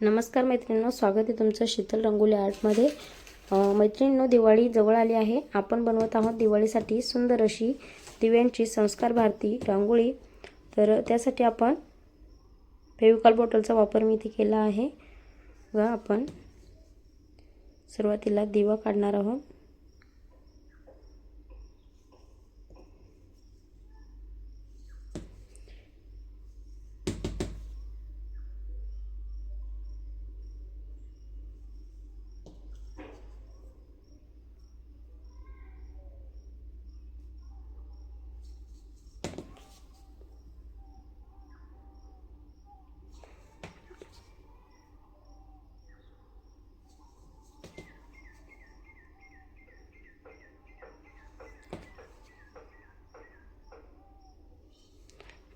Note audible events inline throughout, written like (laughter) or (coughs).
नमस्कार मैत्रिणींनो स्वागत आहे तुमचं शीतल रंगोली आर्टमध्ये मैत्रिणींनो दिवाळी जवळ आली आहे. आपण बनवत आहोत दिवाळीसाठी सुंदर अशी दिव्यांची संस्कार भारती रांगोळी. तर त्यासाठी आपण फेविकॉल बॉटलचा वापर मी इथे केला आहे. व आपण सुरुवातीला दिवा काढणार आहोत.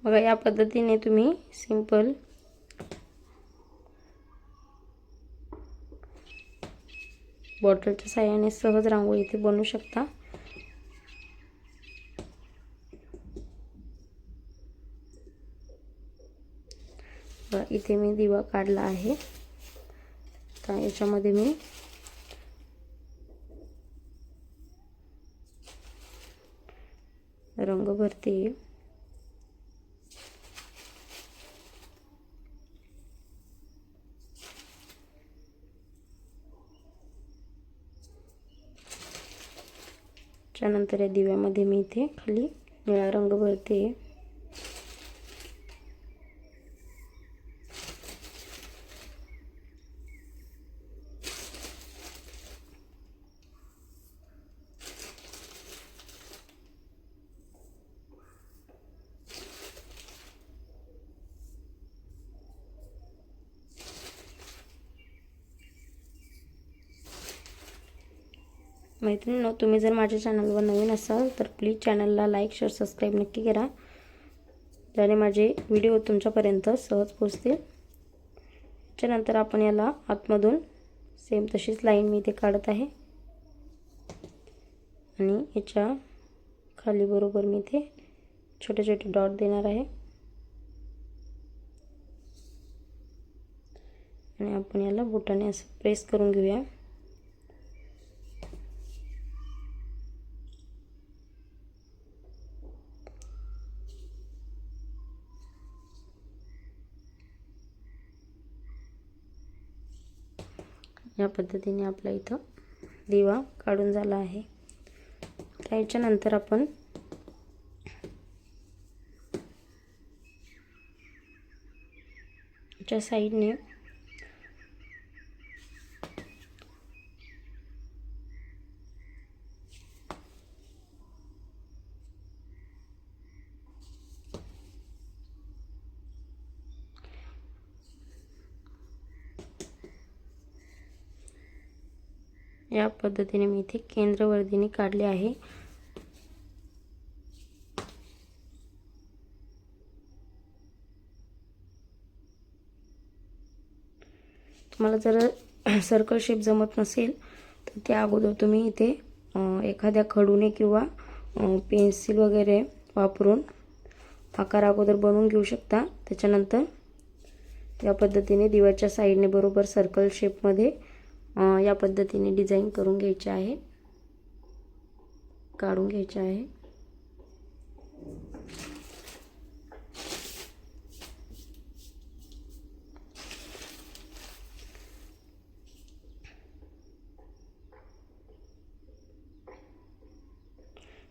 बघा या पद्धतीने तुम्ही सिंपल बॉटलच्या साह्याने सहज रांगोळी इथे बनवू शकता. इथे मी दिवा काढला आहे. तर याच्यामध्ये मी रंग भरते. त्यानंतर या दिव्यामध्ये मी इथे खाली निळा रंग भरते. मैत्रिणींनो तुम्ही जर माझ्या चॅनलवर नवीन असाल तर प्लीज चॅनलला लाईक शेअर सबस्क्राईब नक्की करा. त्याने माझे व्हिडिओ तुमच्यापर्यंत सहज पोचतील त्याच्यानंतर आपण याला आतमधून सेम तशीच लाईन मी इथे काढत आहे. आणि याच्या खाली बरोबर मी इथे छोटे छोटे डॉट देणार आहे. आणि आपण याला बोटाने असं प्रेस करून घेऊया. या पद्धतीने आपला इथं दिवा काढून झाला आहे. त्याच्यानंतर आपण च्या साईडने या पद्धतीने मी इथे केंद्रवर्धीने काढले आहे. तुम्हाला जर सर्कल शेप जमत नसेल तर त्या अगोदर तुम्ही इथे एखाद्या खडूने किंवा पेन्सिल वगैरे वापरून आकार अगोदर बनवून घेऊ शकता. त्याच्यानंतर या पद्धतीने दिवाच्या साईडने बरोबर सर्कल शेपमध्ये या पद्धतीने डिझाईन करून घ्यायचे आहे. काढून घ्यायचे आहे.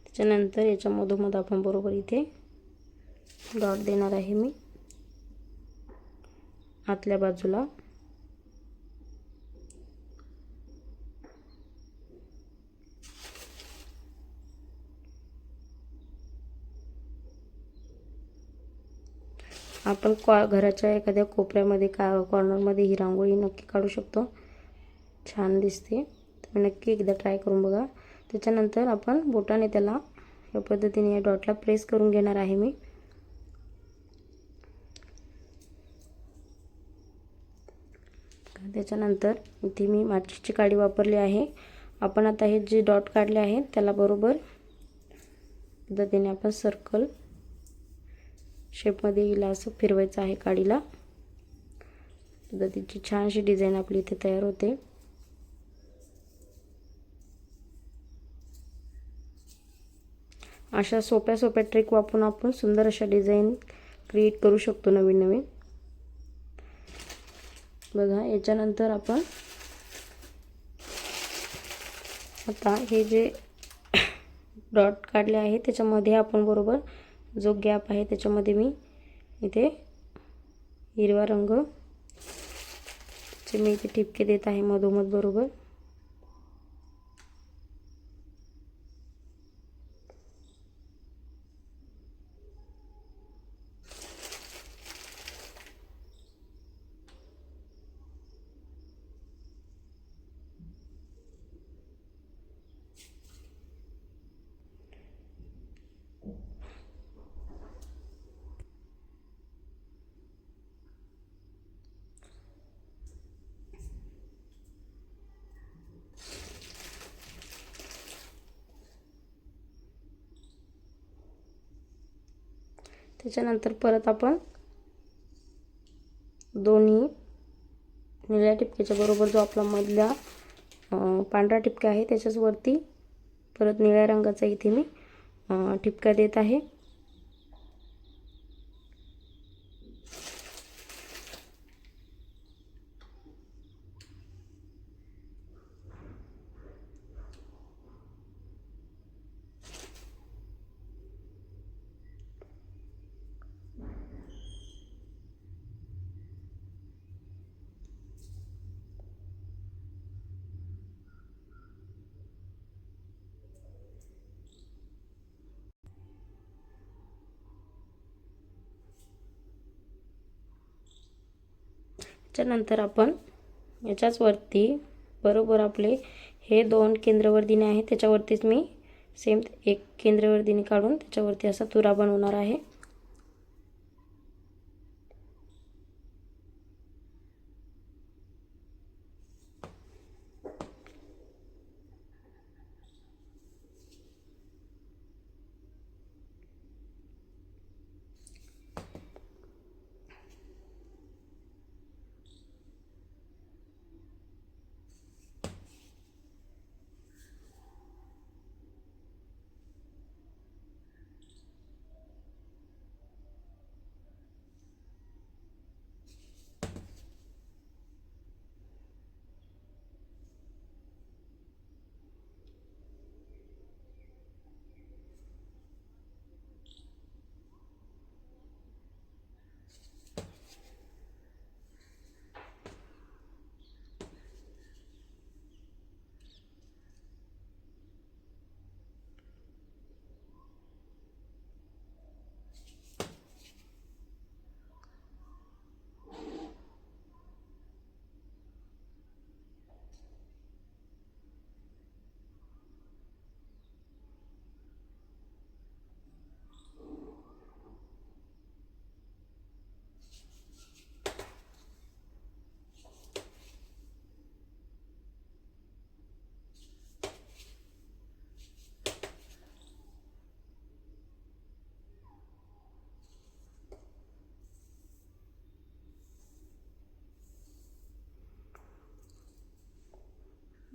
त्याच्यानंतर याच्या मधोमध आपण बरोबर इथे डॉट देणार आहे मी. आतल्या बाजूला. आपण कॉ घराच्या एखाद्या कोपऱ्यामध्ये का कॉर्नरमध्ये ही रांगोळी नक्की काढू शकतो. छान दिसते. तुम्ही नक्की एकदा ट्राय करून बघा. त्याच्यानंतर आपण बोटाने त्याला या पद्धतीने या डॉटला प्रेस करून घेणार आहे मी. त्याच्यानंतर इथे मी माचीची काडी वापरली आहे. आपण आता हे जे डॉट काढले आहेत त्याला बरोबर पद्धतीने आपण सर्कल शेपमध्ये येईल असं फिरवायचं आहे काडीला. पद्धतीची छानशी डिझाईन आपली इथे तयार होते. अशा सोप्या सोप्या ट्रिक वापरून आपण सुंदर अशा डिझाईन क्रिएट करू शकतो नवीन नवीन. बघा याच्यानंतर आपण आता हे जे (coughs) डॉट काढले आहे त्याच्यामध्ये आपण बरोबर जो गॅप आहे त्याच्यामध्ये मी इथे हिरवा रंग चे मी इथे टिपके देत आहे मधोमध बरोबर त्याच्यानंतर परत आपण दोन्ही निळ्या टिपक्याच्या बरोबर जो आपला मधला पांढरा टिपका आहे त्याच्याच वरती परत निळ्या रंगाचा इथे मी टिपका देत आहे. त्याच्यानंतर आपण याच्याच वरती बरोबर आपले हे दोन केंद्रवर्दिनी आहेत. त्याच्यावरतीच मी सेम एक केंद्रवर्दिनी काढून त्याच्यावरती असा तुरा बनवणार आहे.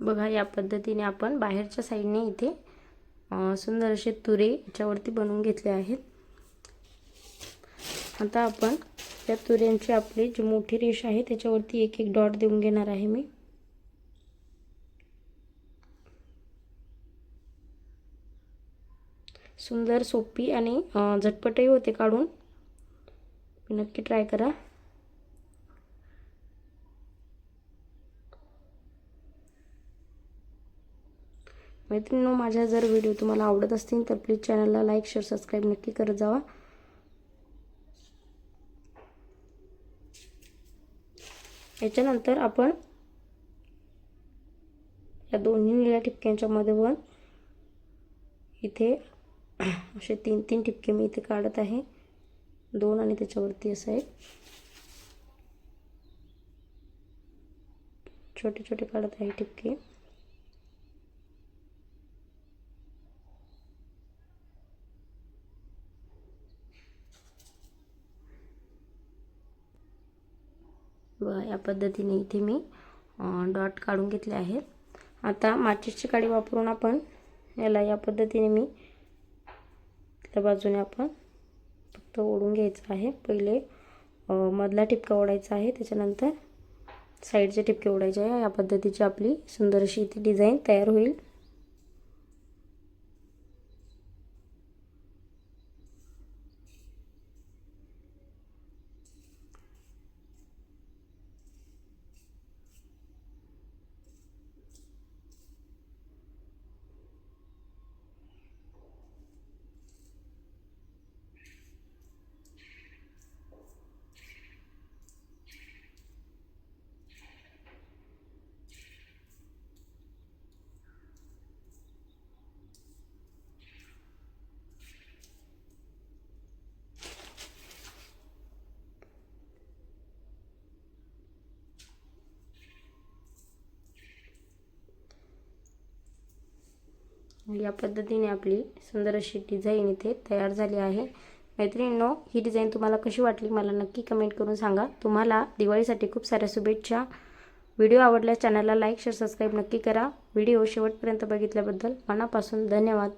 बघा या पद्धतीने आपण बाहेरच्या साईडने इथे सुंदर असे तुरे याच्यावरती बनवून घेतले आहेत. आता आपण या तुऱ्यांची आपली जी मोठी रेष आहे त्याच्यावरती एक एक डॉट देऊन घेणार आहे मी. सुंदर सोपी आणि झटपटही होते काढून. नक्की ट्राय करा. मैत्रिणींनो माझ्या जर व्हिडिओ तुम्हाला आवडत असतील तर प्लीज चॅनलला लाईक शेअर सबस्क्राईब नक्की करत जावा. याच्यानंतर आपण या दोन्ही निळ्या ठिपक्यांच्या मध्ये पण इथे (clears throat) असे तीन तीन ठिपके मी इथे काढत आहे. दोन आणि त्याच्यावरती असं एक छोटे छोटे काढत आहे ठिपके बघा या पद्धतीने इथे मी डॉट काढून घेतले आहेत. आता माचीसची काडी वापरून आपण याला या पद्धतीने मी त्या बाजूने आपण फक्त ओढून घ्यायचं आहे. पहिले मधला टिपका ओढायचा आहे. त्याच्यानंतर साईडचे ठिपके ओढायचे आहे. या पद्धतीची आपली सुंदर अशी इथे डिझाईन तयार होईल. म्हणजे या पद्धतीने आपली सुंदर अशी डिझाईन इथे तयार झाली आहे. मैत्रिणींनो ही डिझाईन तुम्हाला कशी वाटली मला नक्की कमेंट करून सांगा. तुम्हाला दिवाळीसाठी खूप साऱ्या शुभेच्छा. व्हिडिओ आवडल्यास चॅनलला लाईक शेअर सबस्क्राईब नक्की करा. व्हिडिओ शेवटपर्यंत बघितल्याबद्दल मनापासून धन्यवाद.